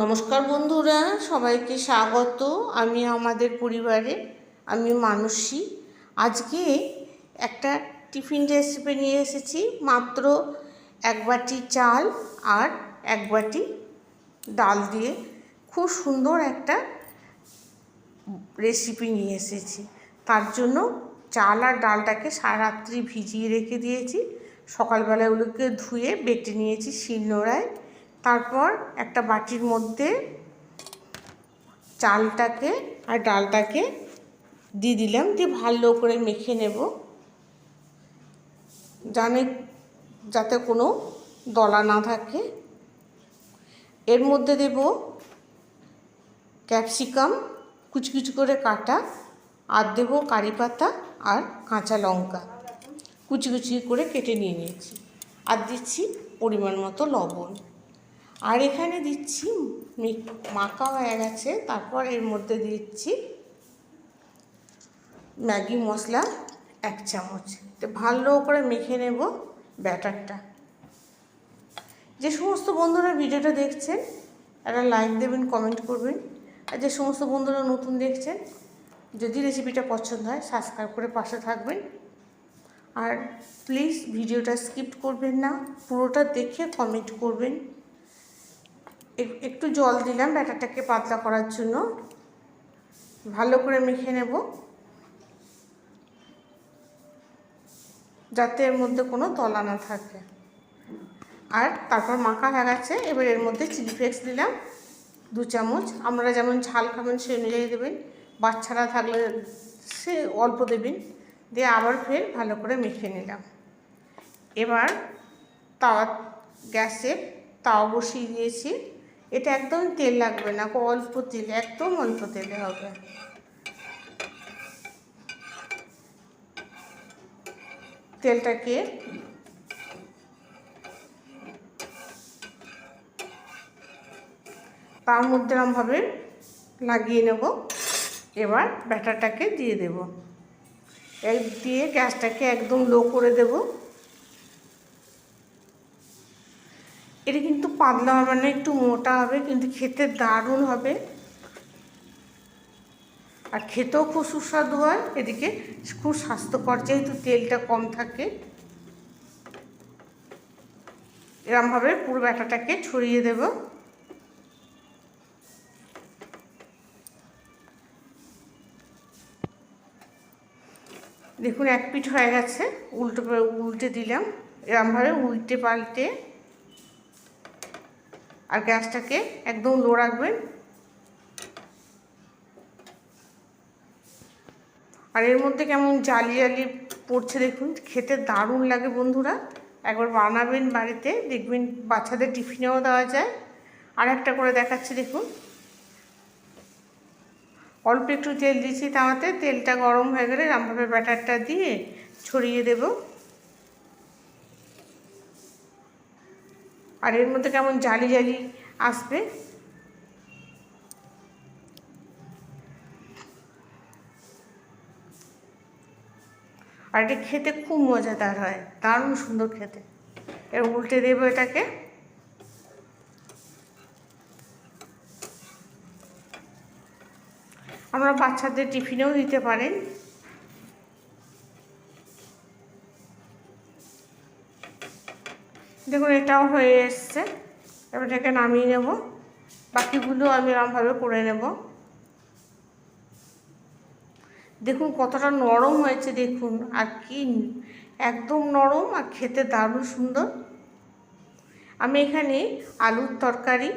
নমস্কার বন্ধুরা, সবাইকে স্বাগত। আমি আমাদের পরিবারে, আমি মানসী। আজকে একটা টিফিন রেসিপি নিয়ে এসেছি, মাত্র এক বাটি চাল আর এক বাটি ডাল দিয়ে। খুব সুন্দর একটা রেসিপি নিয়ে এসেছি। তার জন্য চাল আর ডালটাকে সারাত্রি ভিজিয়ে রেখে দিয়েছি। সকালবেলা ওগুলোকে ধুয়ে বেটে নিয়েছি শিলনোড়ায়। তারপর একটা বাটির মধ্যে চালটাকে আর ডালটাকে দিয়ে দিলাম, দিয়ে ভালো করে মেখে নেব। জানে, যাতে কোনো দলা না থাকে। এর মধ্যে দেব ক্যাপসিকাম, কুচি কুচি করে কাটা, আর দেবো কারি পাতা আর কাঁচা লঙ্কা। কুচি কুচি করে কেটে নিয়ে নিয়েছি। আর দিচ্ছি পরিমাণ মতো লবণ। আর এখানে দিচ্ছি মাখা হয়ে গেছে। তারপর এর মধ্যে দিচ্ছি ম্যাগি মশলা এক চামচ। তো ভালো করে মেখে নেব ব্যাটারটা। যে সমস্ত বন্ধুরা ভিডিওটা দেখছেন, একটা লাইক দেবেন, কমেন্ট করবেন। আর যে সমস্ত বন্ধুরা নতুন দেখছেন, যদি রেসিপিটা পছন্দ হয়, সাবস্ক্রাইব করে পাশে থাকবেন। আর প্লিজ ভিডিওটা স্কিপ করবেন না, পুরোটা দেখে কমেন্ট করবেন। একটু জল দিলাম ব্যাটারটাকে পাতলা করার জন্য। ভালো করে মেখে নেব। যাতে এর মধ্যে কোনো তলা না থাকে। আর তারপর মাখা হয়ে গেছে, এবার এর মধ্যে চিলি ফ্লেক্স দিলাম, দু চামচ। আমরা যেমন ঝাল খাবেন সে অনুযায়ী দেবেন, বাচ্চারা থাকলে সে অল্প দেবেন। দিয়ে আবার ফের ভালো করে মেখে নিলাম। এবার তাওয়া গ্যাসে তাওয়া বসিয়ে দিয়েছি। এটা একদম তেল লাগবে না অল্প তেল, একদম অল্প তেলে হবে। তেলটাকে তার মধ্যে এরমভাবে লাগিয়ে নেব। এবার ব্যাটারটাকে দিয়ে দেব। এক দিয়ে গ্যাসটাকে একদম লো করে দেবো। এটা কিন্তু পাতলা হবে না, একটু মোটা হবে, কিন্তু খেতে দারুণ হবে। আর খেতেও খুব সুস্বাদু হয়, এদিকে খুব স্বাস্থ্যকর, যেহেতু তেলটা কম থাকে। এরমভাবে পুরো ব্যাটাটাকে ছড়িয়ে দেব। দেখুন, এক পিঠ হয়ে গেছে, উল্টো উল্টে দিলাম। এরমভাবে উল্টে পাল্টে আর গ্যাসটাকে একদম লো রাখবেন। আর এর মধ্যে কেমন জালি জালি পড়ছে দেখুন, খেতে দারুণ লাগে বন্ধুরা। একবার বানাবেন বাড়িতে, দেখবেন বাচ্চাদের টিফিনেও দেওয়া যায়। আর একটা করে দেখাচ্ছি দেখুন। অল্প একটু তেল দিয়েছি তাওয়াতে, তেলটা গরম হয়ে গেলে রামভাবে ব্যাটারটা দিয়ে ছড়িয়ে দেবো। আর এর মধ্যে কেমন জালি জালি আসবে? আর এটা খেতে খুব মজাদার হয়, দারুণ সুন্দর খেতে। এর উল্টে দেবো এটাকে। আমরা বাচ্চাদের টিফিনেও দিতে পারেন। দেখুন, এটাও হয়ে এসছে। এবার এটাকে নামিয়ে নেব। বাকিগুলো আমি এরমভাবে করে নেব। দেখুন, কতটা নরম হয়েছে, দেখুন। আর কি একদম নরম আর খেতে দারুণ সুন্দর। আমি এখানে আলুর তরকারি